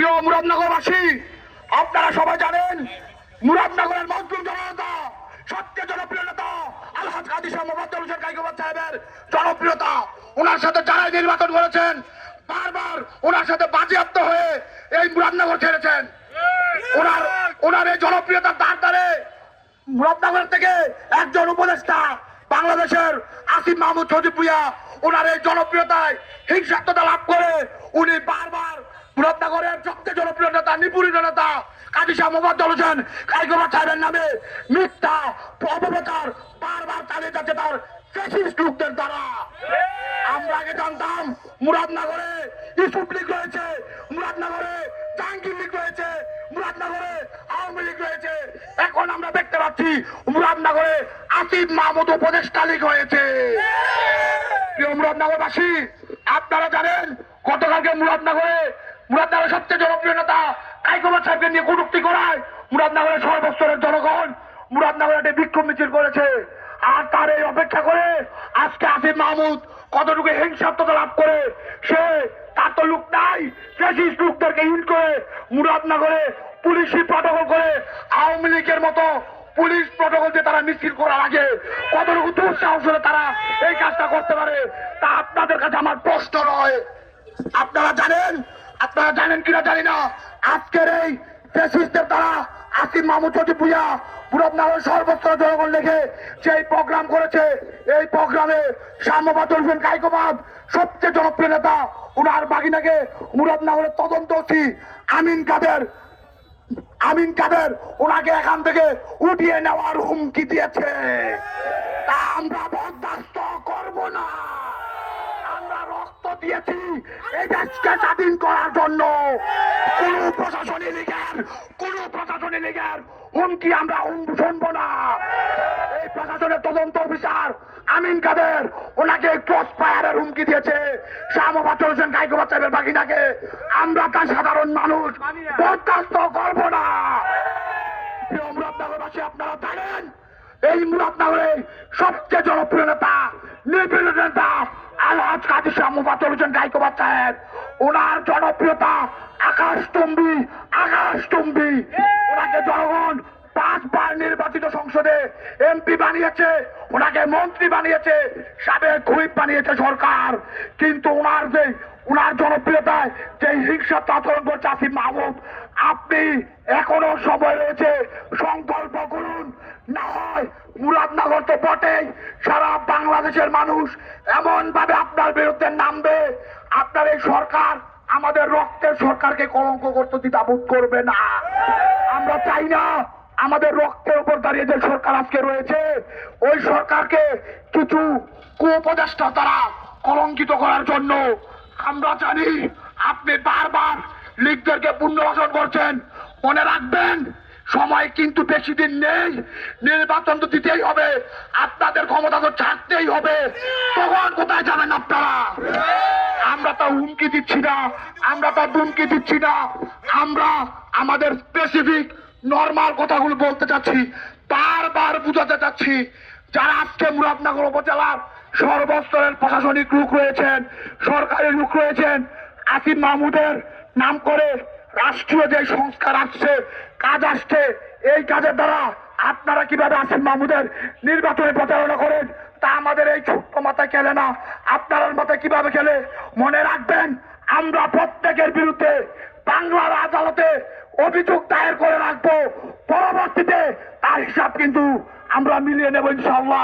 প্রিয় মুরাদনগরবাসী, আপনারা সবাই জানেন মুরাদনগরের মজলুম জনতা, সবচেয়ে জনপ্রিয় নেতা আলহাজ কাদি শাহ মোহাম্মদ হোসেন সাহেবের জনপ্রিয়তা। ওনার সাথে যারাই নির্বাচন করেছেন, বারবার ওনার সাথে বাজেয়াপ্ত হয়ে এই মুরাদনগর ছেড়েছেন। ওনার ওনার এই জনপ্রিয়তার দ্বার দ্বারে মুরাদনগর থেকে একজন উপদেষ্টা বাংলাদেশের আসিফ মাহমুদ সজিপুয়া ওনার এই জনপ্রিয়তায় হিংসাত্মতা লাভ করে উনি বারবার মুরাদনগরের সবচেয়ে জনপ্রিয় নেতা নিপুণী নেতা, কাজী শাহ মোহাম্মদ হোসেন কাইগোবা সাহেবের নামে মিথ্যা অপপ্রচার বারবার চালিয়ে যাচ্ছে তার ফ্যাসিস্ট লোকদের দ্বারা। আমরা আগে জানতাম মুরাদনগরে ইউসুফ লীগ রয়েছে, মুরাদনগরে জাহাঙ্গীর লীগ রয়েছে, মুরাদনগরে আওয়ামী লীগ রয়েছে। এখন আমরা দেখতে পাচ্ছি মুরাদনগরে আসিফ মাহমুদ উপদেষ্টা লীগ হয়েছে। প্রিয় মুরাদনগরবাসী, আপনারা জানেন গতকালকে মুরাদনগরে মুরাদনগরের সবচেয়ে জনপ্রিয় নেতা কাইকুমার সাহেবকে নিয়ে কটুক্তি করায় মুরাদনগরের সর্বস্তরের জনগণ মুরাদনগরে একটি বিক্ষোভ মিছিল করেছে। আর তার এই অপেক্ষা করে আজকে আসিফ মাহমুদ কতটুকু হিংসাত্মতা লাভ করে, সে তার তো লুক নাই ফেসিস লোকদেরকে ইন করে মুরাদনগরে পুলিশি প্রটোকল করে আওয়ামী লীগের মতো পুলিশ প্রটোকল দিয়ে তারা মিছিল করার আগে কতটুকু দুঃসাহস হলে তারা এই কাজটা করতে পারে, তা আপনাদের কাছে আমার প্রশ্ন নয়। আপনারা জানেন আপনারা জানেন কিনা জানি না। আজকের এই ফেসিস্টদের দ্বারা আসিম মাহমুদ চৌধুরী পূজা মুরাদনগর সর্বত্র জনগণ লেখে সেই প্রোগ্রাম করেছে, এই প্রোগ্রামে সাম্যবাদ হোসেন কাইকোবাদ, সবচেয়ে জনপ্রিয় নেতা উনার বাগিনাকে মুরাদনগরের তদন্তী আমিন কাদের আমিন কাদের ওনাকে এখান থেকে উঠিয়ে নেওয়ার হুমকি দিয়েছে। তা আমরা বরদাস্ত করব না। দিয়েছি। এই দেশকে স্বাধীন করার জন্য কোন প্রশাসনী লীগের, কোন প্রশাসনী লীগের হুমকি আমরা শুনব না। এই প্রশাসনের তদন্ত অফিসার আমিন কাদের, ওনাকে ক্রস ফায়ারের হুমকি দিয়েছে। শ্যামবাদ হোসেন গাইকোবাদ সাহেবের বাগিনাকে আমরা তার সাধারণ মানুষ বরদাস্ত করব না। মুরাদনগরবাসী আপনারা জানেন, এই মুরাদনগরে সবচেয়ে জনপ্রিয় নেতা নির্বিল নেতা আলহাজ কাজী শাহ মুফাতুল হোসেন গাইকোবাদ সাহেব ওনার জনপ্রিয়তা আকাশটুম্বী আকাশটুম্বী ওনাকে জনগণ পাঁচবার নির্বাচিত সংসদে এমপি বানিয়েছে, ওনাকে মন্ত্রী বানিয়েছে, সাবেক হুইপ বানিয়েছে সরকার। কিন্তু ওনার যে, ওনার জনপ্রিয়তায় যে হিংসাত্মক আচরণ করছে আসিফ মাহমুদ, আপনি এখনও সময় রয়েছে, সংকল্প করুন মুরাদনগর তো বটেই। সারা বাংলাদেশের মানুষ এমন ভাবে আপনার বিরুদ্ধে নামবে। আপনার এই সরকার আমাদের রক্তের সরকারকে কলঙ্ক করতে দ্বিধাবোধ করবে না। আমরা চাই না আমাদের রক্তের উপর দাঁড়িয়ে যে সরকার আজকে রয়েছে, ওই সরকারকে কিছু কুপদেষ্টা তারা কলঙ্কিত করার জন্য আমরা জানি আপনি বারবার লীগদেরকে পুনর্বাসন করছেন। মনে রাখবেন সময় কিন্তু বেশি দিন নেই। নির্বাচন তো দিতেই হবে। আপনাদের ক্ষমতা তো ছাড়তেই হবে। তখন কোথায় যাবেন আপনারা? আমরা তো হুমকি দিচ্ছি না। আমরা তো হুমকি দিচ্ছি না। আমরা আমাদের স্পেসিফিক নর্মাল কথাগুলো বলতে চাচ্ছি বারবার বুঝাতে চাচ্ছি যারা আজকে মুরাদনগর উপজেলার সর্বস্তরের প্রশাসনিক লোক রয়েছেন, সরকারি লোক রয়েছেন, আসিফ মাহমুদের নাম করে রাষ্ট্রীয় যে সংস্কার আসছে, কাজ আসছে, এই কাজের দ্বারা আপনারা কীভাবে আসিফ মাহমুদের? নির্বাচনে প্রচারণা করেন, তা আমাদের এই ছোট্ট মাথায় খেলে না। আপনার মাথায় কীভাবে খেলে? মনে রাখবেন, আমরা প্রত্যেকের বিরুদ্ধে বাংলার আদালতে অভিযোগ দায়ের করে রাখব। পরবর্তীতে তার হিসাব কিন্তু আমরা মিলিয়ে নেব ইনশাল্লাহ